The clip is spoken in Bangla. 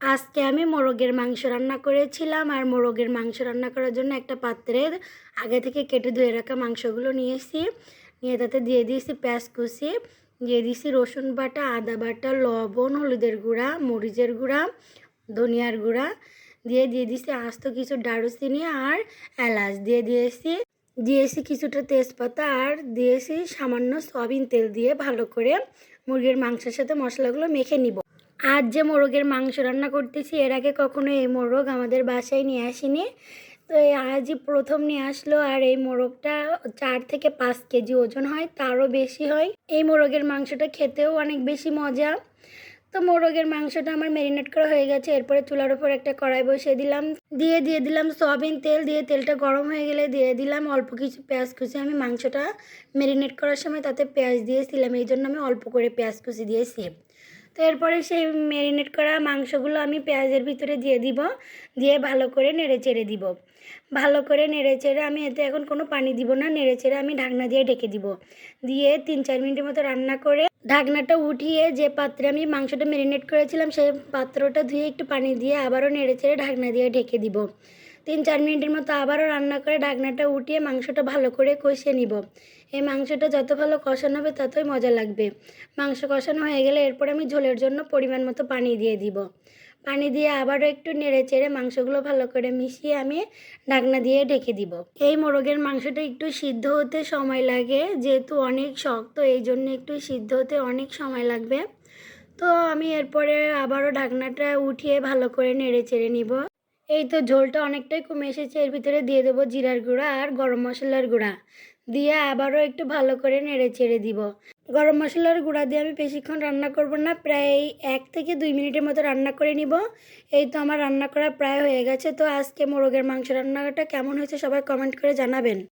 আজকে আমি মোরগের মাংস রান্না করেছিলাম আর মোরগের মাংস রান্না করার জন্য একটা পাত্রে আগে থেকে কেটে ধুয়ে রাখা মাংসগুলো নিয়েছি নিয়ে তাতে দিয়ে দিয়েছি পেঁয়াজ কুচি, দিয়ে দিয়েছি রসুন বাটা, আদা বাটা, লবণ, হলুদের গুঁড়া, মরিচের গুঁড়া, ধনিয়ার গুঁড়া, দিয়ে দিয়ে দিয়েছি আস্ত কিছু দারুচিনি আর এলাচ। দিয়ে দিয়েছি দিয়েছি কিছুটা তেজপাতা আর দিয়েছি সামান্য সয়াবিন তেল দিয়ে ভালো করে মুরগির মাংসের সাথে মশলাগুলো মেখে নিব। আজ যে মোরগের মাংস রান্না করতেছি, এর আগে কখনো এই মোরগ আমাদের বাসায় নিয়ে আসিনি। তো এই আজই প্রথম নিয়ে আসলো, আর এই মোরগটা চার থেকে পাঁচ কেজি ওজন হয়, তারও বেশি হয়। এই মোরগের মাংসটা খেতেও অনেক বেশি মজা। তো মোরগের মাংসটা আমার ম্যারিনেট করা হয়ে গেছে, এরপরে চুলার উপর একটা কড়াই বসিয়ে দিলাম। দিয়ে দিয়ে দিলাম সয়াবিন তেল, দিয়ে তেলটা গরম হয়ে গেলে দিয়ে দিলাম অল্প কিছু পেঁয়াজ কুচি। আমি মাংসটা ম্যারিনেট করার সময় তাতে পেঁয়াজ দিয়েছিলাম, এই জন্য আমি অল্প করে পেঁয়াজ কুচি দিয়েছি। তো এরপরে সেই ম্যারিনেট করা মাংসগুলো আমি পেঁয়াজের ভিতরে দিয়ে দিব, দিয়ে ভালো করে নেড়ে চেড়ে দিব। ভালো করে নেড়ে চেড়ে আমি এতে এখন কোনো পানি দিব না, নেড়ে চেড়ে আমি ঢাকনা দিয়ে ঢেকে দিব। দিয়ে তিন চার মিনিটের মতো রান্না করে ঢাকনাটা উঠিয়ে যে পাত্রে আমি মাংসটা ম্যারিনেট করেছিলাম, সেই পাত্রটা ধুয়ে একটু পানি দিয়ে আবারও নেড়ে চেড়ে ঢাকনা দিয়ে ঢেকে দিব। তিন চার মিনিটের মতো আবারও রান্না করে ডাকনাটা উঠিয়ে মাংসটা ভালো করে কষিয়ে নিব। এই মাংসটা যত ভালো কষানো হবে ততই মজা লাগবে। মাংস কষানো হয়ে গেলে এরপর আমি ঝোলের জন্য পরিমাণ মতো পানি দিয়ে দিব। পানি দিয়ে আবারও একটু নেড়ে চেড়ে মাংসগুলো ভালো করে মিশিয়ে আমি ঢাকনা দিয়ে ঢেকে দিব। এই মোরগের মাংসটা একটু সিদ্ধ হতে সময় লাগে, যেহেতু অনেক শক্ত, এই জন্য একটু সিদ্ধ হতে অনেক সময় লাগবে। তো আমি এরপরে আবারও ঢাকনাটা উঠিয়ে ভালো করে নেড়ে চেড়ে নিব। এই তো ঝোলটা অনেকটাই কমে এসেছে, এর ভিতরে দিয়ে দেবো জিরার গুঁড়া আর গরম মশলার গুঁড়া। দিয়ে আবারও একটু ভালো করে নেড়ে ছেড়ে দিব। গরম মশলার গুঁড়া দিয়ে আমি বেশিক্ষণ রান্না করব না, প্রায় এক থেকে দুই মিনিটের মতো রান্না করে নিব। এই তো আমার রান্না করা প্রায় হয়ে গেছে, তো আজকে মোরগের মাংস রান্নাটা কেমন হয়েছে সবাই কমেন্ট করে জানাবেন।